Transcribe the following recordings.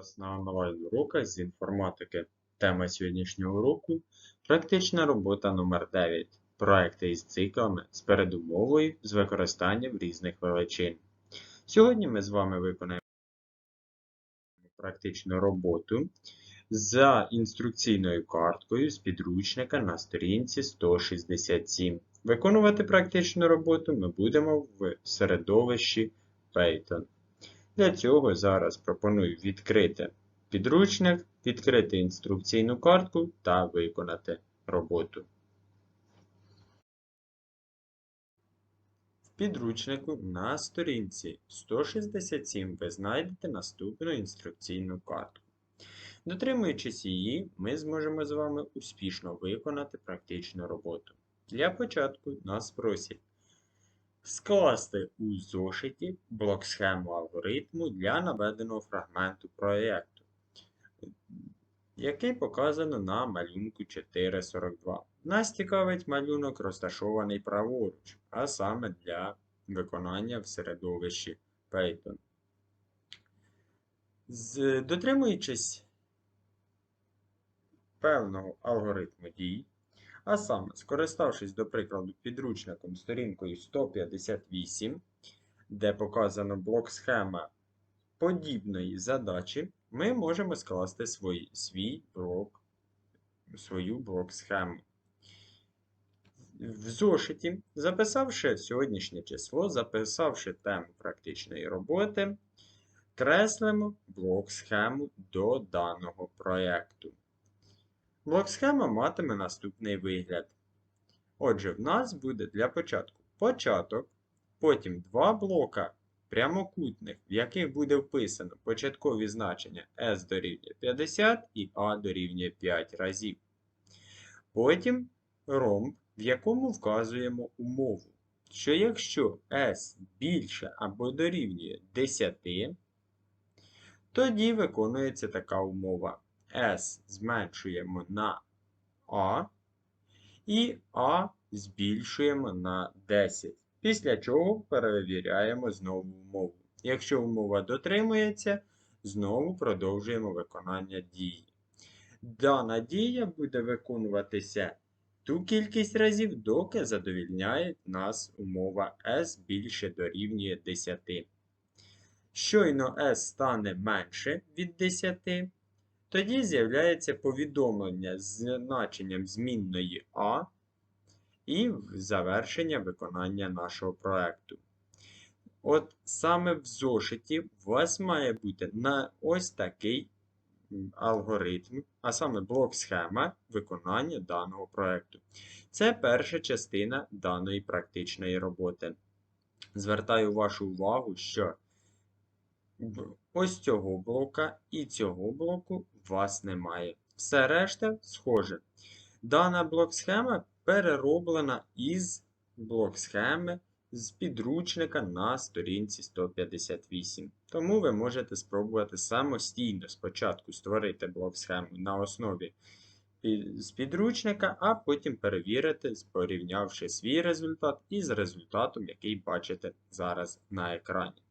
вас на онлайн-уроках з інформатики. Тема сьогоднішнього уроку практична робота номер 9 Проекти із циклами з передумовою з використанням різних величин. Сьогодні ми з вами виконаємо практичну роботу за інструкційною карткою з підручника на сторінці 167. Виконувати практичну роботу ми будемо в середовищі Python. Для цього зараз пропоную відкрити підручник, відкрити інструкційну картку та виконати роботу. В підручнику на сторінці 167 ви знайдете наступну інструкційну картку. Дотримуючись її, ми зможемо з вами успішно виконати практичну роботу. Для початку нас просять Скласти у зошиті блок схему алгоритму для наведеного фрагменту проєкту, який показано на малюнку 4.42. Нас цікавить малюнок, розташований праворуч, а саме для виконання в середовищі Python. Дотримуючись певного алгоритму дій, а саме, скориставшись, до прикладу, підручником сторінкою 158, де показано блок схема подібної задачі, ми можемо скласти свій, свій блок, свою блок-схему. В зошиті, записавши сьогоднішнє число, записавши тему практичної роботи, креслимо блок-схему до даного проєкту. Блок-схема матиме наступний вигляд. Отже, в нас буде для початку початок, потім два блока прямокутних, в яких буде вписано початкові значення S дорівнює 50 і A дорівнює 5 разів. Потім ромб, в якому вказуємо умову, що якщо S більше або дорівнює 10, тоді виконується така умова. S зменшуємо на А і А збільшуємо на 10. Після чого перевіряємо знову умову. Якщо умова дотримується, знову продовжуємо виконання дії. Дана дія буде виконуватися ту кількість разів, доки задовільняє нас умова S більше дорівнює 10. Щойно S стане менше від 10. Тоді з'являється повідомлення з значенням змінної А і завершення виконання нашого проєкту. От саме в зошиті у вас має бути на ось такий алгоритм, а саме блок-схема виконання даного проєкту. Це перша частина даної практичної роботи. Звертаю вашу увагу, що ось цього блока і цього блоку вас немає. Все решта схоже. Дана блок-схема перероблена із блок-схеми з підручника на сторінці 158. Тому ви можете спробувати самостійно спочатку створити блок-схему на основі з підручника, а потім перевірити, порівнявши свій результат із результатом, який бачите зараз на екрані.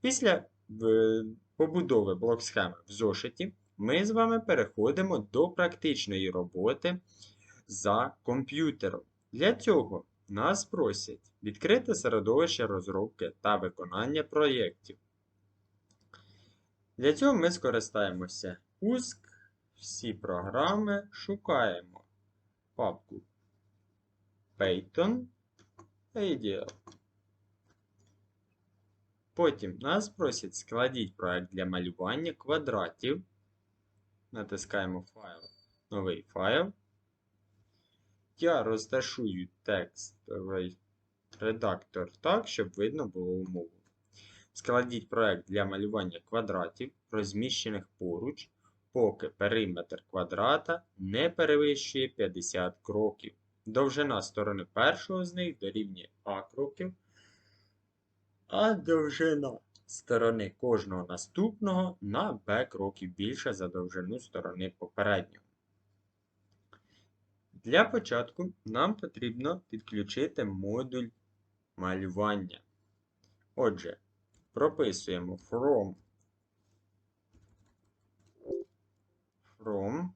Після побудови блок-схеми в зошиті ми з вами переходимо до практичної роботи за комп'ютером. Для цього нас просять відкрити середовище розробки та виконання проєктів. Для цього ми скористаємося пуск, всі програми, шукаємо папку Python Ideal. Потім нас просять складіть проект для малювання квадратів. Натискаємо файл, новий файл. Я розташую текстовий редактор так, щоб видно було умову. Складіть проект для малювання квадратів, розміщених поруч, поки периметр квадрата не перевищує 50 кроків. Довжина сторони першого з них дорівнює А кроків а довжина сторони кожного наступного на b кроків більше за довжину сторони попереднього. Для початку нам потрібно підключити модуль малювання. Отже, прописуємо from from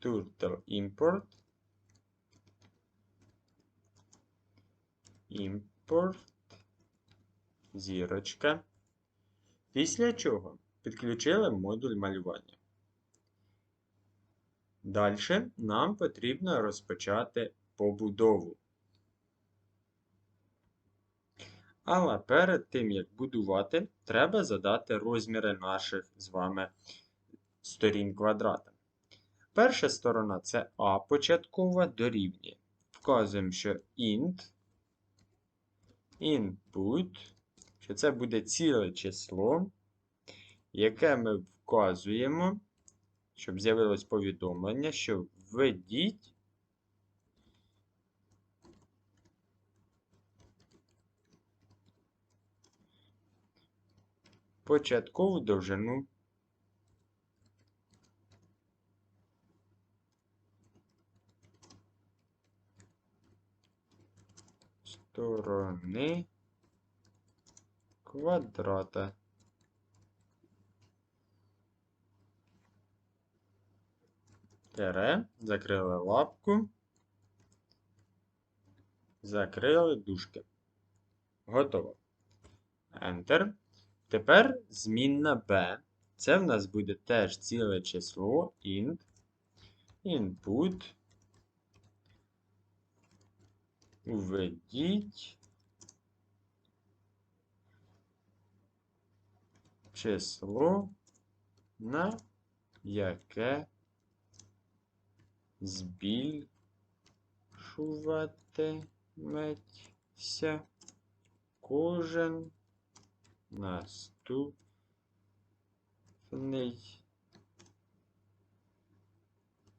turtle import import зірочка. Після чого підключили модуль малювання. Далі нам потрібно розпочати побудову. Але перед тим, як будувати, треба задати розміри наших з вами сторін квадрата. Перша сторона це А початкова дорівнює. Вказуємо, що int input, що це буде ціле число, яке ми вказуємо, щоб з'явилось повідомлення, що введіть початкову довжину. Сторони квадрата. Тере, закрили лапку, закрили дужки. Готово. Enter. Тепер змінна b. Це в нас буде теж ціле число int. Input. Введіть число, на яке збільшуватиметься кожен наступний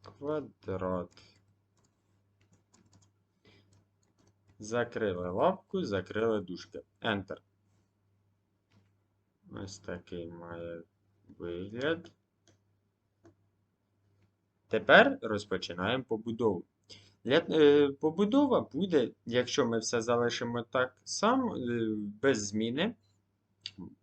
квадрат. Закрили лапку, закрили дужки. Enter. Ось такий має вигляд. Тепер розпочинаємо побудову. Для, е, Побудова буде, якщо ми все залишимо так само, е, без зміни,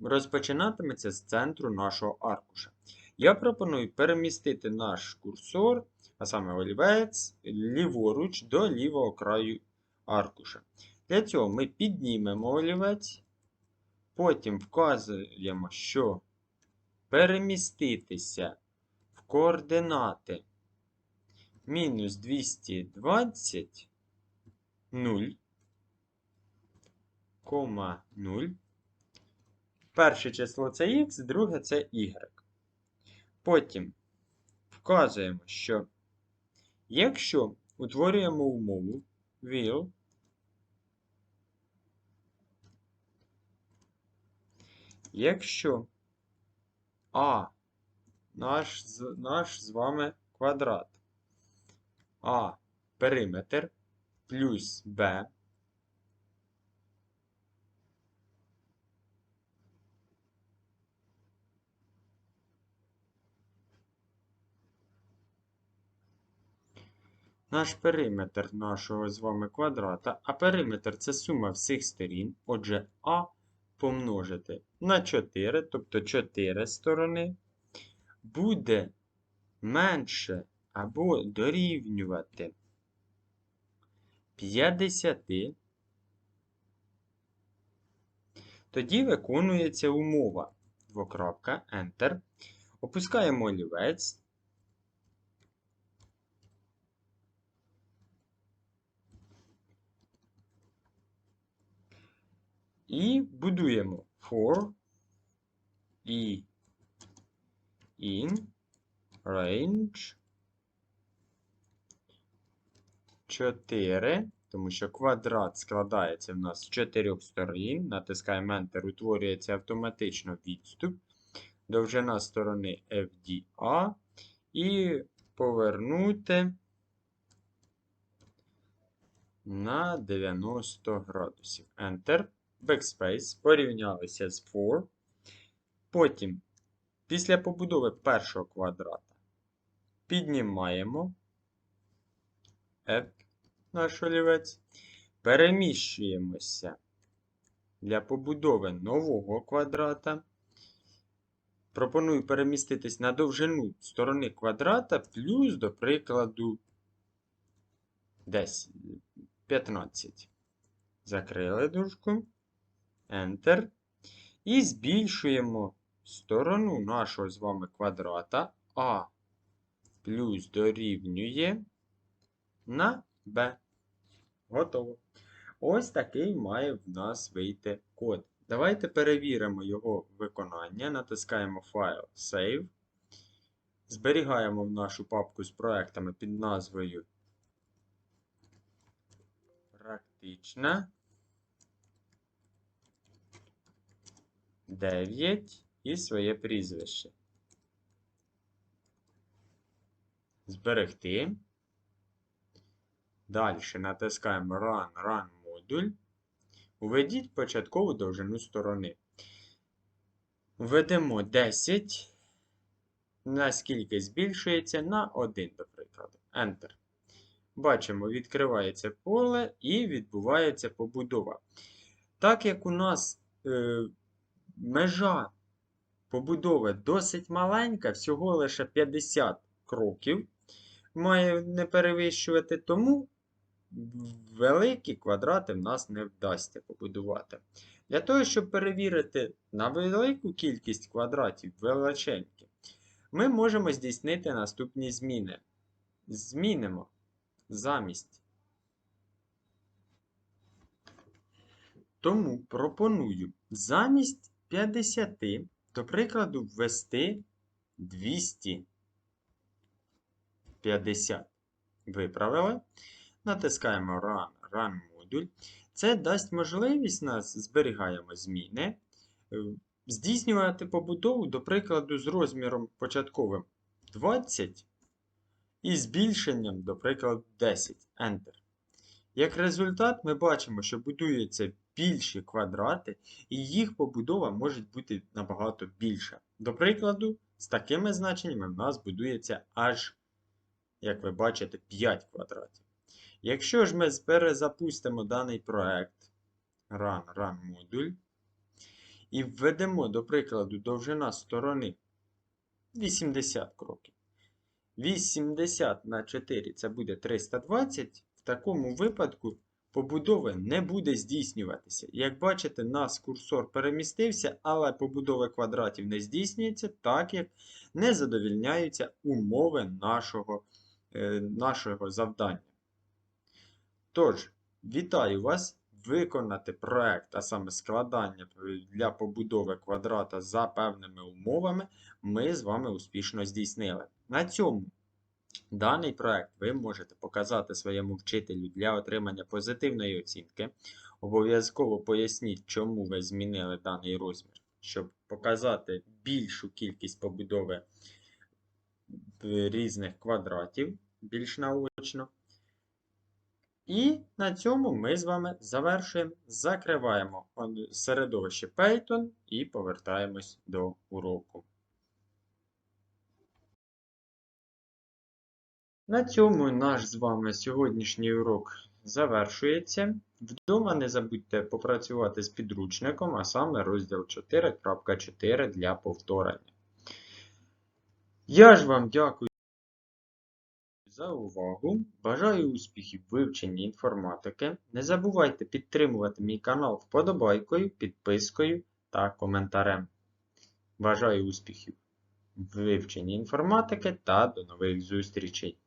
розпочинатиметься з центру нашого аркуша. Я пропоную перемістити наш курсор, а саме олівець, ліворуч до лівого краю аркуша. Для цього ми піднімемо олівець, потім вказуємо, що переміститися в координати мінус 220 0, 0. Перше число це Х, друге це Y. Потім вказуємо, що якщо утворюємо умову will Якщо А наш, наш з вами квадрат, А периметр плюс Б Наш периметр нашого з вами квадрата, а периметр це сума всіх сторін. Отже, А помножити на 4, тобто 4 сторони, буде менше або дорівнювати 50, тоді виконується умова. Двокрапка, Enter. Опускаємо олівець. І будуємо for і in range 4, тому що квадрат складається в нас з 4 сторін. Натискаємо Enter, утворюється автоматично відступ, довжина сторони FDA і повернути на 90 градусів. Enter backspace, порівнялися з for. Потім, після побудови першого квадрата, піднімаємо F наш олівець, переміщуємося для побудови нового квадрата. пропоную переміститись на довжину сторони квадрата плюс, до прикладу, десь 15. Закрили дужку. Enter. І збільшуємо сторону нашого з вами квадрата А плюс дорівнює на Б. Готово. Ось такий має в нас вийти код. Давайте перевіримо його виконання. Натискаємо файл Save. Зберігаємо в нашу папку з проектами під назвою Практична. 9 і своє прізвище. Зберегти. Далі натискаємо Run, Run модуль. Уведіть початкову довжину сторони. Введемо 10. Наскільки збільшується на 1, до прикладу. Enter. Бачимо, відкривається поле і відбувається побудова. Так як у нас е, межа побудови досить маленька, всього лише 50 кроків має не перевищувати, тому великі квадрати в нас не вдасться побудувати. Для того, щоб перевірити на велику кількість квадратів величенькі, ми можемо здійснити наступні зміни. Змінимо замість. Тому пропоную замість 50, до прикладу, ввести 250. Виправили. Натискаємо Run, Run модуль. Це дасть можливість нас зберігаємо зміни, е, здійснювати побудову, до прикладу, з розміром початковим 20 і збільшенням, до прикладу, 10. Enter. Як результат, ми бачимо, що будуються більші квадрати, і їх побудова може бути набагато більша. До прикладу, з такими значеннями в нас будується аж, як ви бачите, 5 квадратів. Якщо ж ми перезапустимо даний проект Run, Run модуль, і введемо, до прикладу, довжина сторони 80 кроків. 80 на 4 це буде 320. В такому випадку побудова не буде здійснюватися. Як бачите, нас курсор перемістився, але побудова квадратів не здійснюється, так як не задовільняються умови нашого, е, нашого завдання. Тож, вітаю вас! Виконати проект, а саме складання для побудови квадрата за певними умовами, ми з вами успішно здійснили. На цьому даний проект ви можете показати своєму вчителю для отримання позитивної оцінки. Обов'язково поясніть, чому ви змінили даний розмір, щоб показати більшу кількість побудови різних квадратів більш наочно. І на цьому ми з вами завершуємо, закриваємо середовище Python і повертаємось до уроку. На цьому наш з вами сьогоднішній урок завершується. Вдома не забудьте попрацювати з підручником, а саме розділ 4.4 для повторення. Я ж вам дякую за увагу. Бажаю успіхів в вивченні інформатики. Не забувайте підтримувати мій канал вподобайкою, підпискою та коментарем. Бажаю успіхів в вивченні інформатики та до нових зустрічей!